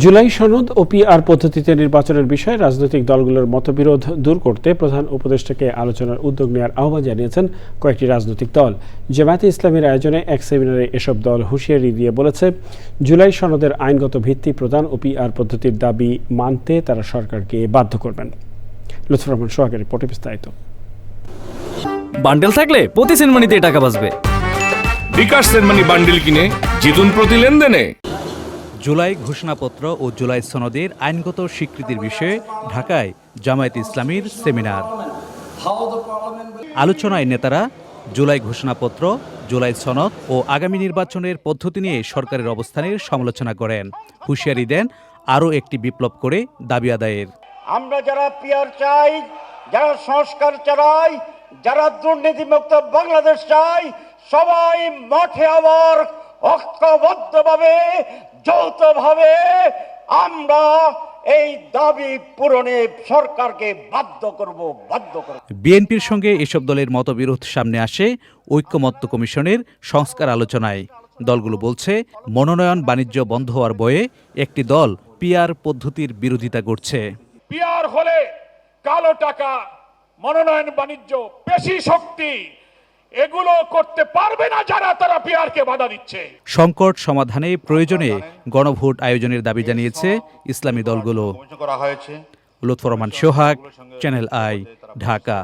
জুলাই সনদ ও পিআর পদ্ধতিতে নির্বাচনের বিষয়ে রাজনৈতিক দলগুলোর মতবিরোধ দূর করতে প্রধান উপদেষ্টাকে আলোচনার উদ্যোগ নেওয়ার আহ্বান জানিয়েছেন কয়েকটি রাজনৈতিক দল। জামায়াতে ইসলামের আয়োজনে এক সেমিনারে এসব দল হুঁশিয়ারি দিয়ে বলেছে জুলাই সনদের আইনগত ভিত্তি প্রদান ও পিআর পদ্ধতির দাবি মানতে তারা সরকারকে বাধ্য করবেন। লুৎফর রহমান সোহাগের রিপোর্টে বিস্তারিত। বান্ডেল থাকলে প্রতি সেনমানিতে টাকা বাঁচবে। বিকাশ সেনমানি বান্ডিল কিনে জিতুন প্রতি লেনদেনে। জুলাই ঘোষণাপত্র ও জুলাই সনদের আইনগত স্বীকৃতির বিষয়ে ঢাকায় জামায়াত ইসলামীর সেমিনার। আলোচনায় নেতারা জুলাই ঘোষণাপত্র, জুলাই সনদ ও আগামী নির্বাচনের পদ্ধতি নিয়ে সরকারের অবস্থানের সমালোচনা করেন। হুঁশিয়ারি দেন আরও একটি বিপ্লব করে দাবি আদায়ের। আমরা যারা পিয়ার চাই, যারা সংস্কার চাই, যারা দুর্নীতিমুক্ত বাংলাদেশ চাই, সবাই মাঠে আবার ঐক্যবদ্ধভাবে যৌথভাবে আমরা এই দাবি পূরণে সরকারকে বাধ্য করব বাধ্য করব। বিএনপির সঙ্গে এসব দলের মতবিরোধ সামনে আসে ঐক্যমত্য কমিশনের সংস্কার আলোচনায়। দলগুলো বলছে মনোনয়ন বাণিজ্য বন্ধ হওয়ার বয়ে একটি দল পিআর পদ্ধতির বিরোধিতা করছে। পিয়ার হলে কালো টাকা মনোনয়ন বাণিজ্য পেশি শক্তি এগুলো করতে পারবে না যারা তারা পিআরকে বাধা দিচ্ছে। সংকট সমাধানে প্রয়োজনে গণভোট আয়োজনের দাবি জানিয়েছে ইসলামী দলগুলো। করা হয়েছে। Lutfar Rahman Sohag channel I Dhaka.